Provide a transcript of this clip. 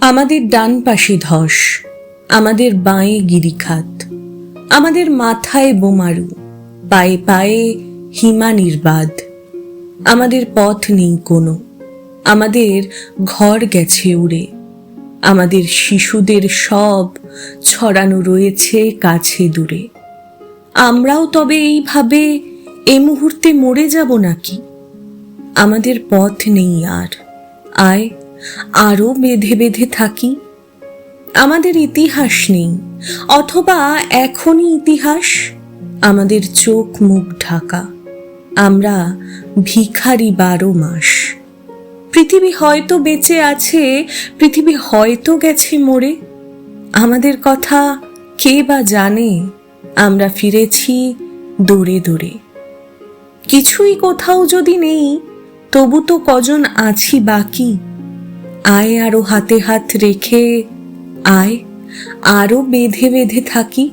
আমাদের ডান পাশে ধস, আমাদের বাঁয়ে গিরিখাত, আমাদের মাথায় বোমারু, পায়ে পায়ে হিমা নির্বাদ আমাদের পথ নেই কোনো, আমাদের ঘর গেছে উড়ে, আমাদের শিশুদের সব ছড়ানো রয়েছে কাছে দূরে। আমরাও তবে এইভাবে এ মুহূর্তে মরে যাব নাকি? আমাদের পথ নেই আর, আয় আরও বেঁধে বেঁধে থাকি। আমাদের ইতিহাস নেই, অথবা এখনই ইতিহাস আমাদের চোখ মুখ ঢাকা। আমরা ভিখারি বারো মাস। পৃথিবী হয়তো বেঁচে আছে, পৃথিবী হয়তো গেছে মরে। আমাদের কথা কে বা জানে, আমরা ফিরেছি দূরে দূরে। কিছুই কোথাও যদি নেই, তবু তো কজন আছি বাকি। আয় আরও হাতে হাত রেখে আয় আরও বেঁধে বেঁধে থাকি।